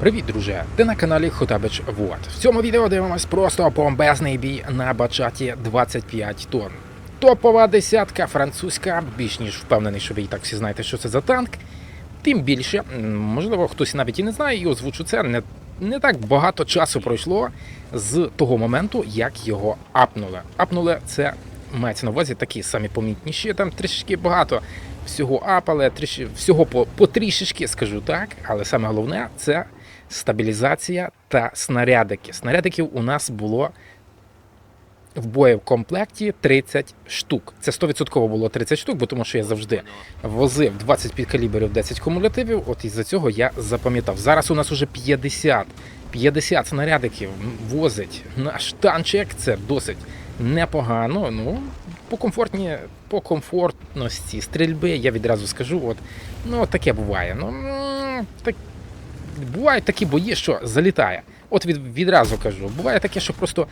Привіт, друже! Ти на каналі Хотабич Вот. В цьому відео дивимось просто бомбезний бій на бачаті 25 тонн. Топова десятка, французька, більш ніж впевнений, що ви і так всі знаєте, що це за танк. Тим більше, можливо, хтось навіть і не знає, і озвучу це. Не, не так багато часу пройшло з того моменту, як його апнули. Апнули це мається на увазі такі самі помітніші, там трішечки багато всього апали, трішки, всього по, по трішечки, скажу так. Але саме головне це стабілізація та снарядики. Снарядиків у нас було в боєкомплекті 30 штук. Це 100% було 30 штук, бо тому що я завжди возив 20 підкаліберів, 10 кумулятивів. От із-за цього я запам'ятав. Зараз у нас уже 50. 50 снарядиків возить наш танчик. Це досить непогано. Ну, по комфортні, по комфортності стрільби я відразу скажу. От, ну, таке буває. Ну, так, бувають такі бої, що залітає. От від, відразу кажу, буває таке, що просто,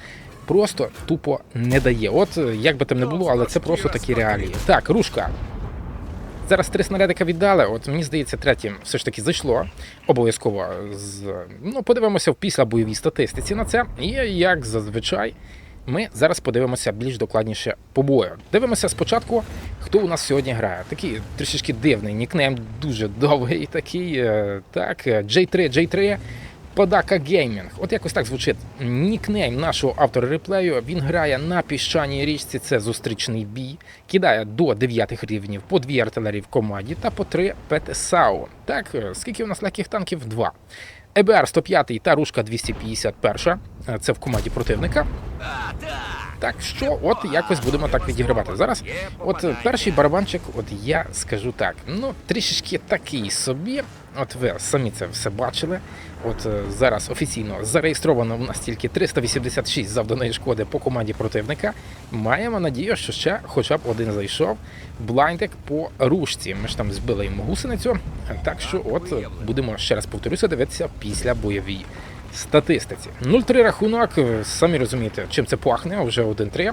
просто тупо не дає. От е, як би там не було, але це просто такі реалії. Так, рушка. Зараз три снарядика віддали. От мені здається, третім все ж таки зайшло. Обов'язково з ну подивимося в після бойовій статистиці на це. І як зазвичай, ми зараз подивимося більш докладніше по бою. Дивимося спочатку, хто у нас сьогодні грає. Такий трішечки дивний нікнейм, дуже довгий такий. е, Так, е, J3, J3. Подака Геймінг. От якось так звучить нікнейм нашого автора реплею. Він грає на піщаній річці. Це зустрічний бій. Кидає до 9 рівнів по дві артилерії в команді та по три ПТСАУ. Так, е, скільки у нас легких танків? Два. ЕБР 105 та Рушка 251. Е, Це в команді противника. Так що, от якось будемо так відігравати. Зараз, от перший барабанчик, от я скажу так, ну трішечки такий собі. От ви самі це все бачили. От е, зараз офіційно зареєстровано в нас тільки 386 завданої шкоди по команді противника. Маємо надію, що ще хоча б один зайшов. Блайндик по рушці. Ми ж там збили йому гусеницю. Так що, от будемо ще раз повторюся, дивитися після бойовій статистиці. 0-3 рахунок, е, самі розумієте, чим це пахне, вже 1-3.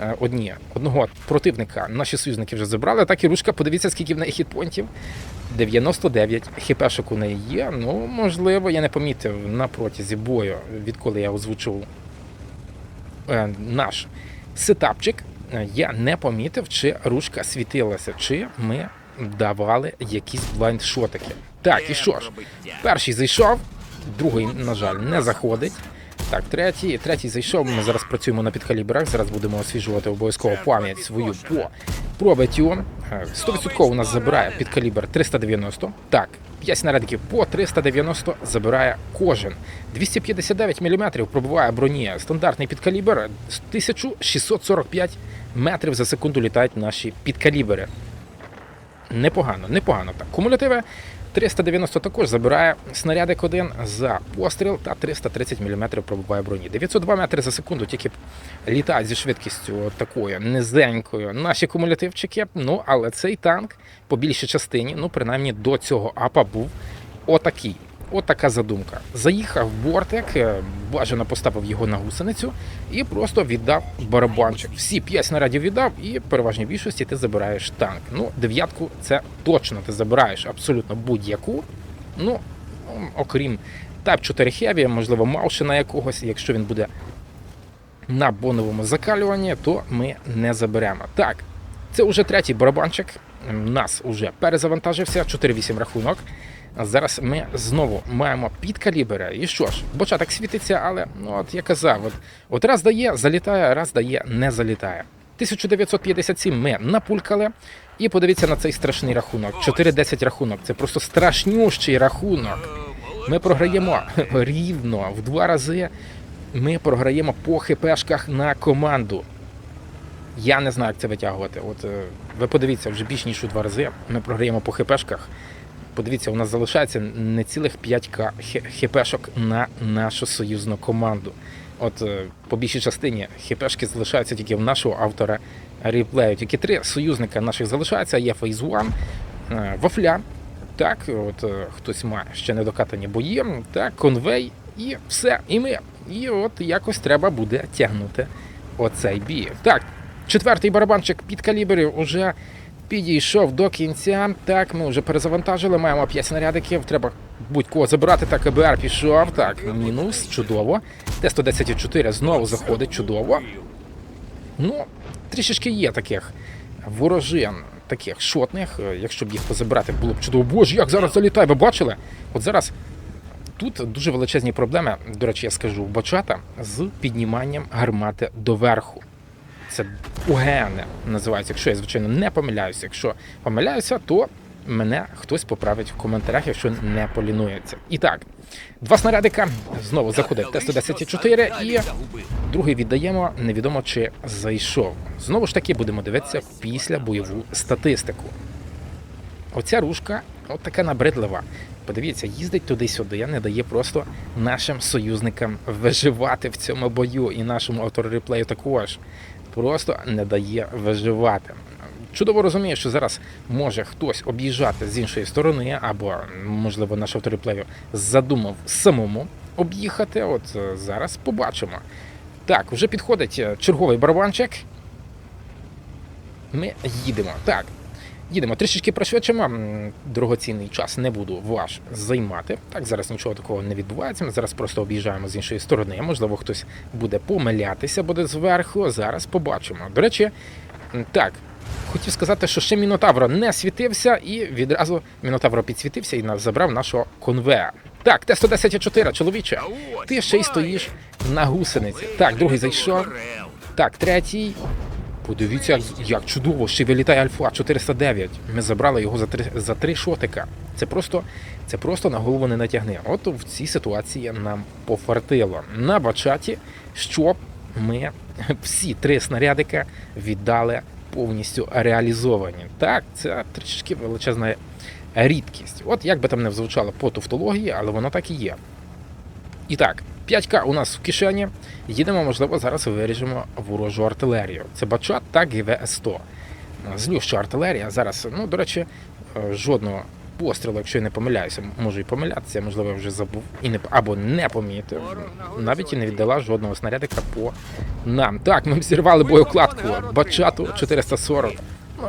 Е, Одні, одного противника наші союзники вже забрали. Так і рушка, подивіться, скільки в неї хітпонтів. 99 хіпешок у неї є. Ну, можливо, я не помітив на протязі бою, відколи я озвучив е, наш сетапчик. Я не помітив, чи рушка світилася, чи ми давали якісь блайндшотики. Так, і що ж, перший зайшов, другий, на жаль, не заходить. Так, третій, третій зайшов. Ми зараз працюємо на підкалібрах. Зараз будемо освіжувати обов'язково пам'ять свою по пробиттю. Е, 100% у нас забирає підкалібр 390. Так, 5 снарядиків по 390 забирає кожен. 259 мм пробиває броні. Стандартний підкалібр 1645 метрів за секунду літають наші підкалібри. Непогано, непогано так. Кумулятиви 390 також забирає снарядик один за постріл та 330 мм пробуває броні. 902 метри за секунду тільки літають зі швидкістю такою низенькою. Наші кумулятивчики. Ну, але цей танк по більшій частині, ну принаймні до цього апа був отакий. От така задумка. Заїхав бортик, е, бажано поставив його на гусеницю і просто віддав барабанчик. Всі п'ять снарядів віддав, і переважній більшості ти забираєш танк. Ну, дев'ятку це точно ти забираєш абсолютно будь-яку. Ну, окрім Type 4 Heavy, можливо, Маушина якогось, якщо він буде на боновому закалюванні, то ми не заберемо. Так, це вже третій барабанчик. Нас уже перезавантажився, 4-8 рахунок. Зараз ми знову маємо підкалібри. І що ж, бочаток світиться, але ну от я казав, от, от раз дає, залітає, раз дає, не залітає. 1957 ми напулькали. І подивіться на цей страшний рахунок. 4-10 рахунок. Це просто страшнющий рахунок. Ми програємо рівно в два рази. Ми програємо по хпшках на команду. Я не знаю, як це витягувати. От е, ви подивіться, вже більш ніж у два рази. Ми програємо по хпшках. Подивіться, у нас залишається не цілих 5к хпшок на нашу союзну команду. От е, по більшій частині хпшки залишаються тільки в нашого автора реплею. Тільки три союзника наших залишаються. Є Phase One, е, Вафля. Так, от е, хтось має ще недокатані бої, так, конвей і все. І ми. І от якось треба буде тягнути оцей бій. Так, четвертий барабанчик під калібрів уже підійшов до кінця. Так, ми вже перезавантажили, маємо 5 снарядиків. Треба будь-кого забирати. Так, ЕБР пішов. Так, мінус, чудово. Т-114 знову заходить, чудово. Ну, трішечки є таких ворожин, таких шотних. Якщо б їх позабирати, було б чудово. Боже, як зараз залітає, ви бачили? От зараз тут дуже величезні проблеми, до речі, я скажу, бачата з підніманням гармати доверху. Це УГН називається. Якщо я, звичайно, не помиляюся. Якщо помиляюся, то мене хтось поправить в коментарях, якщо не полінується. І так, два снарядика. Знову заходить Т-114 і другий віддаємо. Невідомо чи зайшов. Знову ж таки, будемо дивитися після бойову статистику. Оця ружка, от така набридлива. Подивіться, їздить туди-сюди, не дає просто нашим союзникам виживати в цьому бою і нашому автореплею також. Просто не дає виживати. Чудово розумію, що зараз може хтось об'їжджати з іншої сторони, або, можливо, наш авторіплею задумав самому об'їхати. От е, зараз побачимо. Так, вже підходить е, черговий барабанчик. Ми їдемо. Так, їдемо. Трішечки пришвидшимо. Дорогоцінний час не буду ваш займати. Так, зараз нічого такого не відбувається. Ми зараз просто об'їжджаємо з іншої сторони. Можливо, хтось буде помилятися, буде зверху. Зараз побачимо. До речі, так. Хотів сказати, що ще Мінотавро не світився, і відразу Мінотавро підсвітився і забрав нашого конвея. Так, Т-114, чоловіче, ти ще й стоїш на гусениці. Так, другий зайшов. Так, третій. Подивіться, як, чудово, ще вилітає Альфа 409. Ми забрали його за три, за три шотика. Це просто, це просто на голову не натягни. От в цій ситуації нам пофартило. На бачаті, щоб ми всі три снарядика віддали повністю реалізовані. Так, це трішки величезна рідкість. От як би там не звучало по тавтології, але воно так і є. І так, 5К у нас в кишені. Їдемо, можливо, зараз виріжемо ворожу артилерію. Це Бачат та ГВС-100. Злюща артилерія. Зараз, ну, до речі, е, жодного пострілу, якщо я не помиляюся, можу і помилятися, можливо, я вже забув і не або не помітив. Навіть і не віддала жодного снарядика по нам. Так, ми взірвали боєкладку Бачату 440. Ну,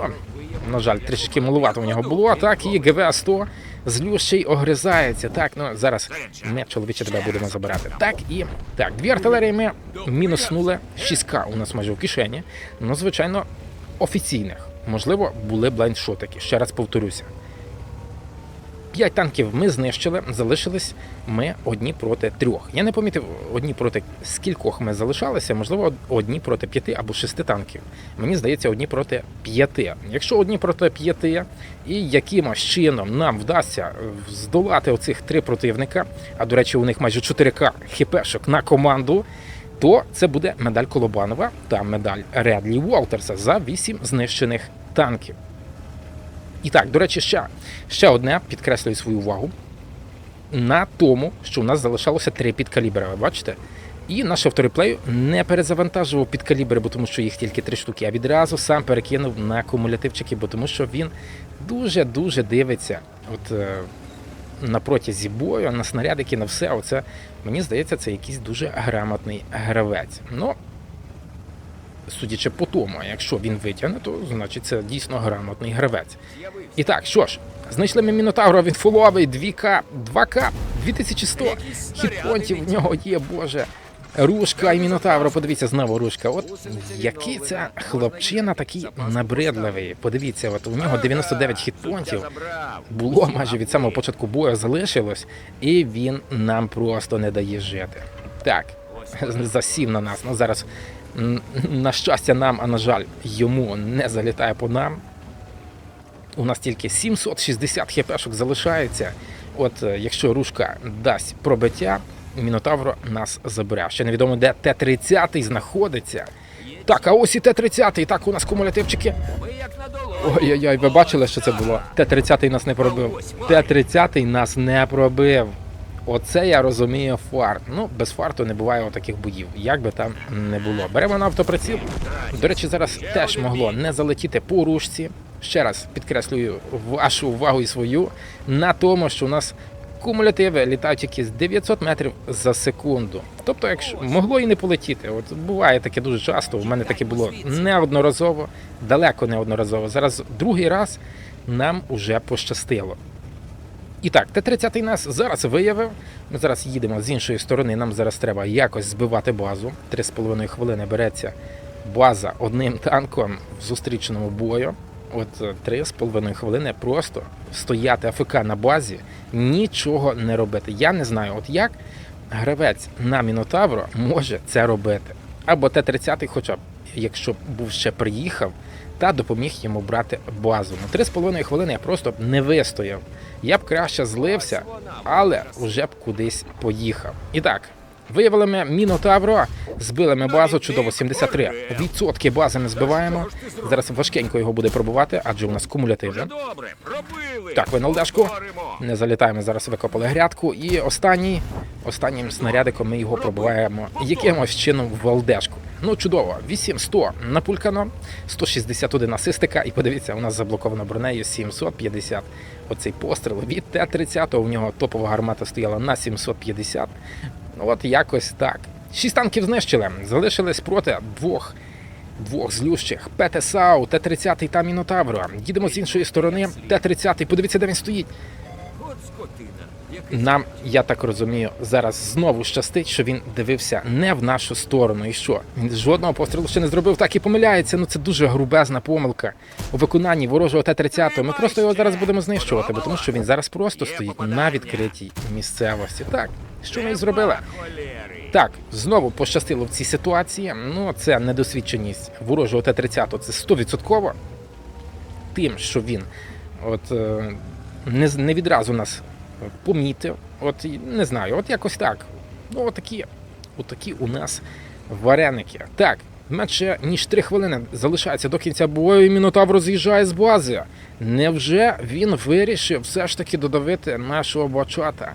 на жаль, трішки малувато у нього було. Так, і ГВ-100 злющий огризається. Так, ну зараз ми чоловіче тебе будемо забирати. Так і так, дві артилерії ми мінуснули. 6К у нас майже в кишені. Ну, звичайно, офіційних. Можливо, були блайндшотики. Ще раз повторюся. П'ять танків ми знищили, залишились ми одні проти трьох. Я не помітив одні проти скількох ми залишалися, можливо, одні проти п'яти або шести танків. Мені здається, одні проти п'яти. Якщо одні проти п'яти, і якимось чином нам вдасться е, здолати оцих три противника, а до речі, у них майже 4К хіпешок на команду. То це буде медаль Колобанова та медаль Редлі Уолтерса за 8 знищених танків. І так, до речі, ще, ще одне підкреслюю свою увагу на тому, що у нас залишалося три підкалібри, ви бачите? І наш автореплей не перезавантажував підкалібри, бо тому що їх тільки три штуки, а відразу сам перекинув на кумулятивчики, бо тому що він дуже-дуже дивиться от, е, на протязі бою, на снарядики, на все. Оце, мені здається, це якийсь дуже грамотний гравець. Ну, судячи по тому, якщо він витягне, то значить це дійсно грамотний гравець. І так, що ж, знайшли ми Мінотавра, він фуловий, 2К, 2К, 2100 хітпонтів в нього є, боже. Рушка і Мінотавра, подивіться, знову рушка. От який це хлопчина такий набридливий. Подивіться, от у нього 99 хітпонтів було майже від самого початку бою залишилось, і він нам просто не дає жити. Так, засів на нас. Ну зараз, на щастя, нам, а на жаль, йому не залітає по нам. У нас тільки 760 хпшок залишається. От е, якщо рушка дасть пробиття, Мінотавро нас забере. Ще невідомо, де Т-30 знаходиться. Так, а ось і Т-30. Так, у нас кумулятивчики. Ой-ой-ой, ви бачили, що це було? Т-30 нас не пробив. Т-30 нас не пробив. Оце я розумію фарт. Ну, без фарту не буває таких боїв, як би там не було. Беремо на автоприціл. До речі, зараз теж могло не залетіти по рушці. Ще раз підкреслюю вашу увагу і свою на тому, що у нас кумулятиви літають якісь 900 метрів за секунду. Тобто, якщо могло і не полетіти. От буває таке дуже часто. У мене таке було неодноразово, далеко неодноразово. Зараз другий раз нам уже пощастило. І так, Т-30 нас зараз виявив. Ми зараз їдемо з іншої сторони. Нам зараз треба якось збивати базу. Три з половиною хвилини береться база одним танком в зустрічному бою. От е, три з половиною хвилини просто стояти АФК на базі, нічого не робити. Я не знаю, от як гравець на Мінотавро може це робити. Або Т-30, хоча б, якщо б був ще приїхав, та допоміг йому брати базу. Ну, три з половиною хвилини я просто б не вистояв. Я б краще злився, але вже б кудись поїхав. І так, виявили ми Мінотавро, збили ми базу, чудово, 73% бази ми збиваємо. Зараз важкенько його буде пробувати, адже у нас пробили. Так. Повторимо. Не залітаємо, зараз викопали грядку. І останній, останнім снарядиком ми його пробиваємо якимось чином в Валдешку. Ну, чудово, 800 напулькано, 161 асистика, і подивіться, у нас заблоковано бронею 750. Оцей постріл від Т-30, у нього топова гармата стояла на 750. Ну от якось так. Шість танків знищили. Залишились проти двох. Двох злющих ПТСАУ, Т-30 та Мінотавро. Їдемо з іншої сторони. Т-30, подивіться, де він стоїть. От скотина. Нам, я так розумію, зараз знову щастить, що він дивився не в нашу сторону. І що? Він жодного пострілу ще не зробив, так і помиляється. Ну це дуже грубезна помилка у виконанні ворожого Т-30. Ми просто його зараз будемо знищувати, бо тому що він зараз просто стоїть на відкритій місцевості. Так, що ми і зробили? Так, знову пощастило в цій ситуації. Ну, це недосвідченість ворожого Т-30, це 100%. Тим, що він от, е, не, не відразу нас помітив. От не знаю, от якось так. Ну, отакі, отакі у нас вареники. Так, менше ніж 3 хвилини залишається до кінця бою, і Мінотав роз'їжджає з бази. Невже він вирішив все ж таки додавити нашого бачата?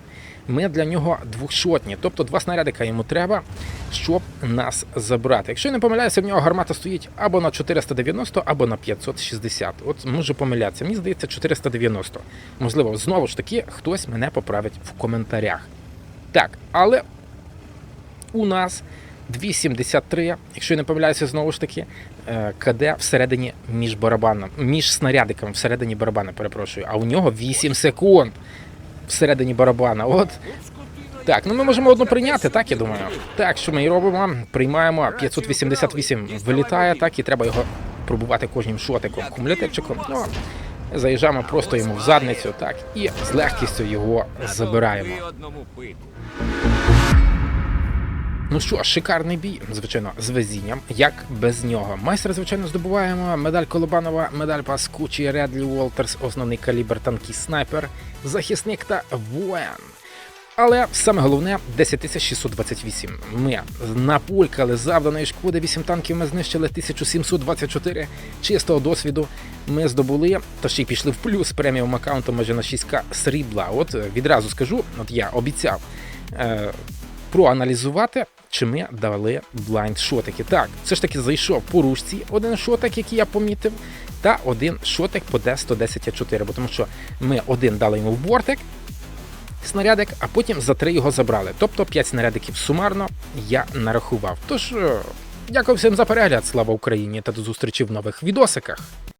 Ми для нього двохшотні, тобто два снарядика йому треба, щоб нас забрати. Якщо я не помиляюся, в нього гармата стоїть або на 490, або на 560. От можу помилятися. Мені здається, 490. Можливо, знову ж таки, хтось мене поправить в коментарях. Так, але у нас 2,73, якщо я не помиляюся, знову ж таки, е, КД всередині між барабаном, між снарядиками всередині барабана, перепрошую, а у нього 8 секунд всередині барабана. От так, ну ми можемо одну прийняти, так я думаю. Так, що ми і робимо? Приймаємо 588 вилітає, так і треба його пробувати кожним шотиком, кумулятивчиком. Ну, заїжджаємо просто йому в задницю, так, і з легкістю його забираємо. Ну що, шикарний бій, звичайно, з везінням, як без нього. Майстер, звичайно, здобуваємо медаль Колобанова, медаль Паскучі, Редлі Уолтерс, основний калібр танкіст снайпер, захисник та воїн. Але саме головне 10628. Ми напулькали завданої шкоди 8 танків. Ми знищили 1724 чистого досвіду. Ми здобули, та ще й пішли в плюс преміум аккаунтом майже на 6к срібла. От відразу скажу, от я обіцяв е, проаналізувати, чи ми дали блайнд-шотики. Так, все ж таки зайшов по ручці один шотик, який я помітив, та один шотик по Д110А4, бо тому що ми один дали йому в бортик, снарядик, а потім за три його забрали. Тобто 5 снарядиків сумарно я нарахував. Тож, е, дякую всім за перегляд, слава Україні та до зустрічі в нових відосиках.